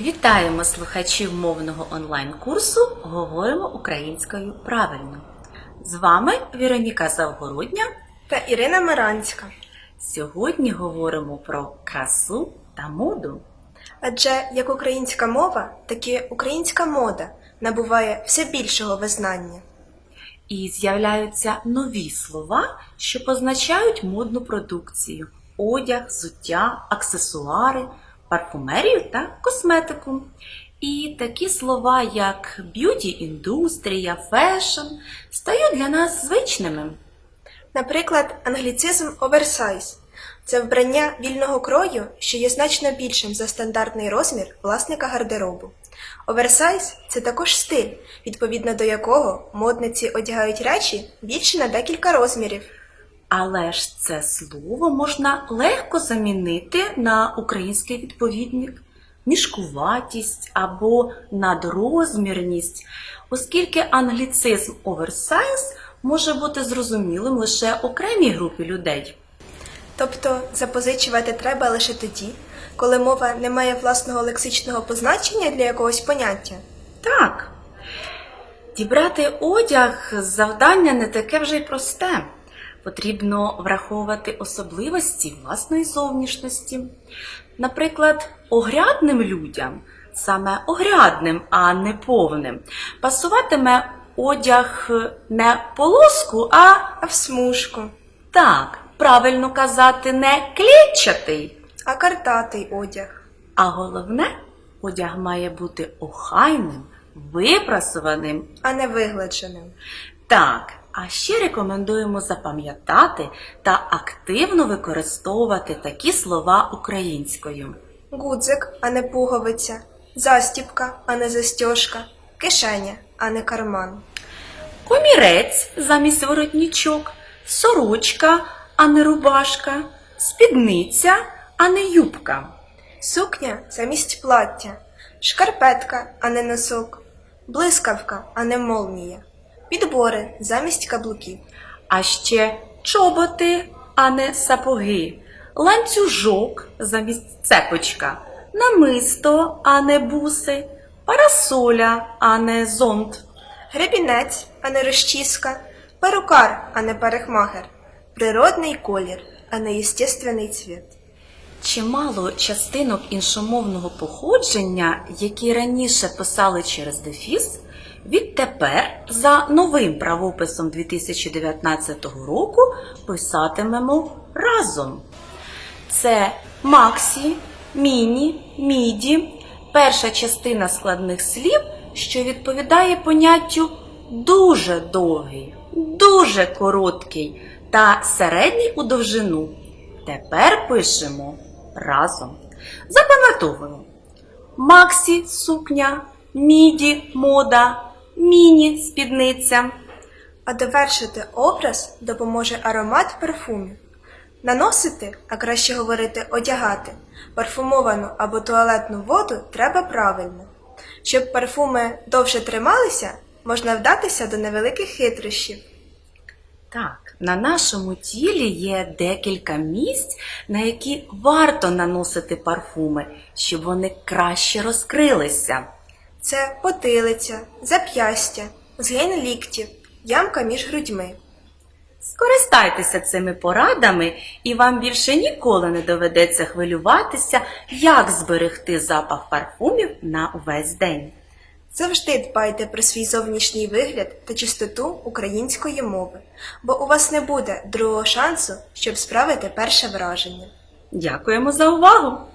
Вітаємо слухачів мовного онлайн-курсу Говоримо українською правильно. З вами Віроніка Завгородня. та Ірина Миранська. Сьогодні говоримо про красу та моду. Адже як українська мова, так і українська мода набуває все більшого визнання. І з'являються нові слова, що позначають модну продукцію: одяг, взуття, аксесуари, парфумерію та косметику. І такі слова, як б'юті-індустрія, фешн, стають для нас звичними. Наприклад, англіцизм оверсайз це вбрання вільного крою, що є значно більшим за стандартний розмір власника гардеробу. Оверсайз це також стиль, відповідно до якого модниці одягають речі більше на декілька розмірів. Але ж це слово можна легко замінити на український відповідник мішкуватість або надрозмірність, оскільки англіцизм оверсайз може бути зрозумілим лише окремій групі людей. Тобто запозичувати треба лише тоді, коли мова не має власного лексичного позначення для якогось поняття. Так, дібрати одяг завдання не таке вже й просте. Потрібно враховувати особливості власної зовнішності. Наприклад, огрядним людям, саме огрядним, а не повним, пасуватиме одяг не полоску, а в смужку, так, правильно казати, не клітчатий. а картатий одяг. А головне, одяг має бути охайним, випрасуваним а не вигладженим. Так, а ще рекомендуємо запам'ятати та активно використовувати такі слова українською. Гудзик, а не пуговиця, застіпка, а не застіжка, кишеня, а не карман. Комірець замість воротничок, сорочка, а не рубашка, спідниця, а не юбка. Сукня замість плаття, шкарпетка, а не носок, блискавка, а не молнія, підбори замість каблуків. А ще чоботи, а не сапоги, ланцюжок замість цепочка, намисто, а не буси, парасоля, а не зонт. Гребінець, а не розчіска, перукар, а не парикмахер, природний колір, а не єстественний цвіт. Чимало частинок іншомовного походження, які раніше писали через дефіс, відтепер за новим правописом 2019 року писатимемо разом. Це Максі, Міні, Міді, перша частина складних слів, що відповідає поняттю дуже довгий, дуже короткий та середній у довжину. Тепер пишемо разом. Запам'ятовуємо. Максі сукня, міді мода, міні спідниця. А довершити образ допоможе аромат парфумів. Наносити, а краще говорити одягати, парфумовану або туалетну воду треба правильно. Щоб парфуми довше трималися, можна вдатися до невеликих хитрощів. Так, на нашому тілі є декілька місць, на які варто наносити парфуми, щоб вони краще розкрилися. Це потилиця, зап'ястя, згин ліктів, ямка між грудьми. Скористайтеся цими порадами, і вам більше ніколи не доведеться хвилюватися, як зберегти запах парфумів на увесь день. Завжди дбайте про свій зовнішній вигляд та чистоту української мови, бо у вас не буде другого шансу, щоб справити перше враження. Дякуємо за увагу!